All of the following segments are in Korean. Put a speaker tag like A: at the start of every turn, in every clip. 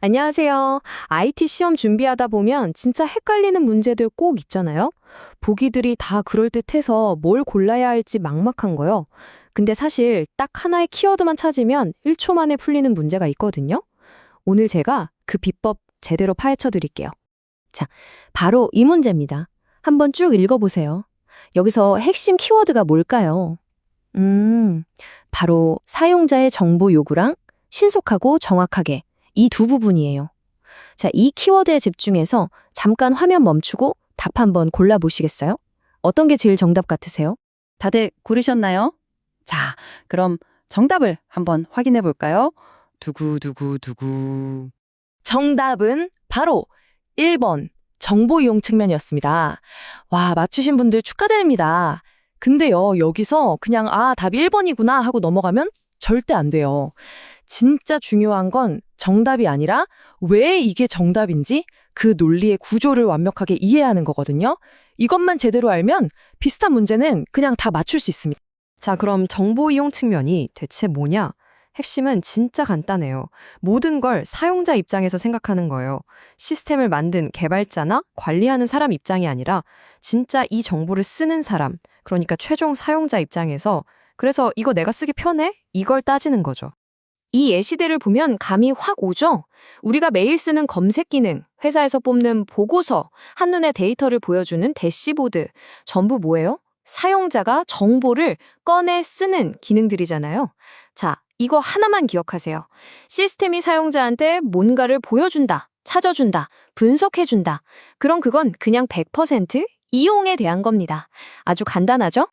A: 안녕하세요. IT 시험 준비하다 보면 진짜 헷갈리는 문제들 꼭 있잖아요. 보기들이 다 그럴듯해서 뭘 골라야 할지 막막한 거요. 근데 사실 딱 하나의 키워드만 찾으면 1초 만에 풀리는 문제가 있거든요. 오늘 제가 그 비법 제대로 파헤쳐 드릴게요. 자, 바로 이 문제입니다. 한번 쭉 읽어보세요. 여기서 핵심 키워드가 뭘까요? 음, 바로 사용자의 정보 요구랑 신속하고 정확하게 이 두 부분이에요. 자, 이 키워드에 집중해서 잠깐 화면 멈추고 답 한번 골라보시겠어요? 어떤 게 제일 정답 같으세요?
B: 다들 고르셨나요? 자, 그럼 정답을 한번 확인해 볼까요? 두구두구두구.
A: 정답은 바로 1번 정보 이용 측면이었습니다. 와, 맞추신 분들 축하드립니다. 근데요, 여기서 그냥 아, 답이 1번이구나 하고 넘어가면 절대 안 돼요. 진짜 중요한 건 정답이 아니라 왜 이게 정답인지 그 논리의 구조를 완벽하게 이해하는 거거든요. 이것만 제대로 알면 비슷한 문제는 그냥 다 맞출 수 있습니다. 자, 그럼 정보 이용 측면이 대체 뭐냐? 핵심은 진짜 간단해요. 모든 걸 사용자 입장에서 생각하는 거예요. 시스템을 만든 개발자나 관리하는 사람 입장이 아니라 진짜 이 정보를 쓰는 사람, 그러니까 최종 사용자 입장에서 그래서 이거 내가 쓰기 편해? 이걸 따지는 거죠. 이 예시대를 보면 감이 확 오죠? 우리가 매일 쓰는 검색 기능, 회사에서 뽑는 보고서, 한눈에 데이터를 보여주는 대시보드, 전부 뭐예요? 사용자가 정보를 꺼내 쓰는 기능들이잖아요. 자, 이거 하나만 기억하세요. 시스템이 사용자한테 뭔가를 보여준다, 찾아준다, 분석해준다. 그럼 그건 그냥 100% 이용에 대한 겁니다. 아주 간단하죠?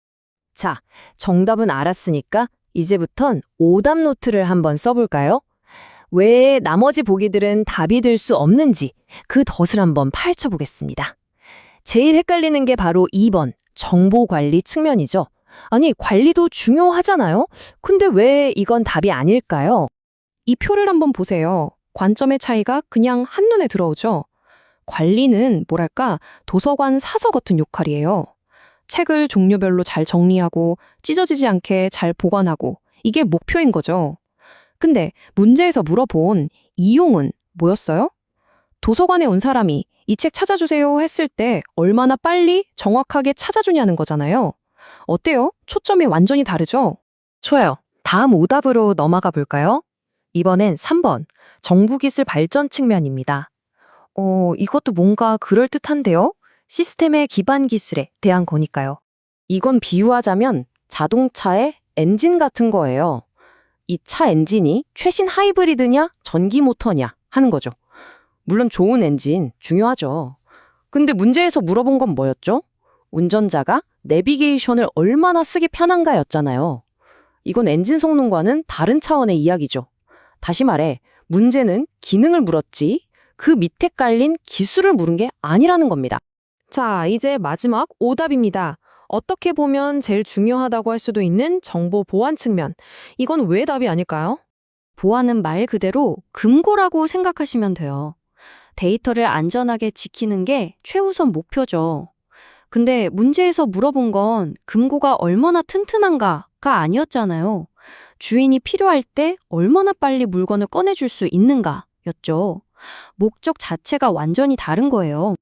A: 자, 정답은 알았으니까 이제부턴 오답 노트를 한번 써볼까요? 왜 나머지 보기들은 답이 될 수 없는지 그 덫을 한번 파헤쳐 보겠습니다. 제일 헷갈리는 게 바로 2번 정보 관리 측면이죠. 아니, 관리도 중요하잖아요? 근데 왜 이건 답이 아닐까요? 이 표를 한번 보세요. 관점의 차이가 그냥 한눈에 들어오죠. 관리는 뭐랄까 도서관 사서 같은 역할이에요. 책을 종류별로 잘 정리하고 찢어지지 않게 잘 보관하고 이게 목표인 거죠. 근데 문제에서 물어본 이용은 뭐였어요? 도서관에 온 사람이 이 책 찾아주세요 했을 때 얼마나 빨리 정확하게 찾아주냐는 거잖아요. 어때요? 초점이 완전히 다르죠? 좋아요. 다음 오답으로 넘어가 볼까요? 이번엔 3번 정부기술 발전 측면입니다. 어, 이것도 뭔가 그럴듯한데요? 시스템의 기반 기술에 대한 거니까요. 이건 비유하자면 자동차의 엔진 같은 거예요. 이 차 엔진이 최신 하이브리드냐 전기 모터냐 하는 거죠. 물론 좋은 엔진 중요하죠. 근데 문제에서 물어본 건 뭐였죠? 운전자가 내비게이션을 얼마나 쓰기 편한가였잖아요. 이건 엔진 성능과는 다른 차원의 이야기죠. 다시 말해, 문제는 기능을 물었지 그 밑에 깔린 기술을 물은 게 아니라는 겁니다. 자, 이제 마지막 오답입니다. 어떻게 보면 제일 중요하다고 할 수도 있는 정보 보안 측면. 이건 왜 답이 아닐까요? 보안은 말 그대로 금고라고 생각하시면 돼요. 데이터를 안전하게 지키는 게 최우선 목표죠. 근데 문제에서 물어본 건 금고가 얼마나 튼튼한가가 아니었잖아요. 주인이 필요할 때 얼마나 빨리 물건을 꺼내줄 수 있는가 였죠. 목적 자체가 완전히 다른 거예요.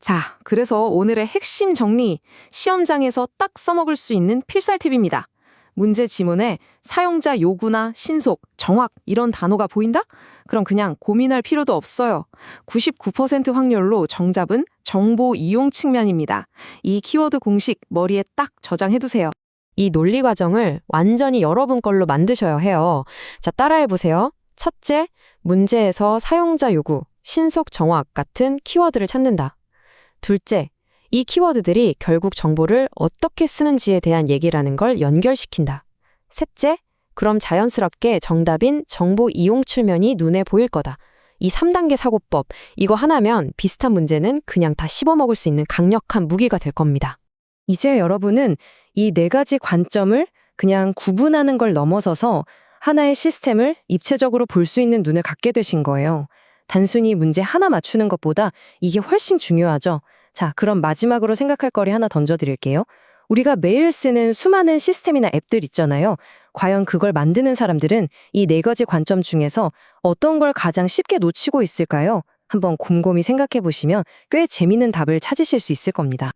A: 자, 그래서 오늘의 핵심 정리, 시험장에서 딱 써먹을 수 있는 필살 팁입니다. 문제 지문에 사용자 요구나 신속, 정확 이런 단어가 보인다? 그럼 그냥 고민할 필요도 없어요. 99% 확률로 정답은 정보 이용 측면입니다. 이 키워드 공식 머리에 딱 저장해두세요. 이 논리 과정을 완전히 여러분 걸로 만드셔야 해요. 자, 따라해 보세요. 첫째, 문제에서 사용자 요구, 신속 정확 같은 키워드를 찾는다. 둘째, 이 키워드들이 결국 정보를 어떻게 쓰는지에 대한 얘기라는 걸 연결시킨다. 셋째, 그럼 자연스럽게 정답인 정보 이용 측면이 눈에 보일 거다. 이 3단계 사고법, 이거 하나면 비슷한 문제는 그냥 다 씹어먹을 수 있는 강력한 무기가 될 겁니다. 이제 여러분은 이 네 가지 관점을 그냥 구분하는 걸 넘어서서 하나의 시스템을 입체적으로 볼 수 있는 눈을 갖게 되신 거예요. 단순히 문제 하나 맞추는 것보다 이게 훨씬 중요하죠. 자, 그럼 마지막으로 생각할 거리 하나 던져드릴게요. 우리가 매일 쓰는 수많은 시스템이나 앱들 있잖아요. 과연 그걸 만드는 사람들은 이 네 가지 관점 중에서 어떤 걸 가장 쉽게 놓치고 있을까요? 한번 곰곰이 생각해 보시면 꽤 재밌는 답을 찾으실 수 있을 겁니다.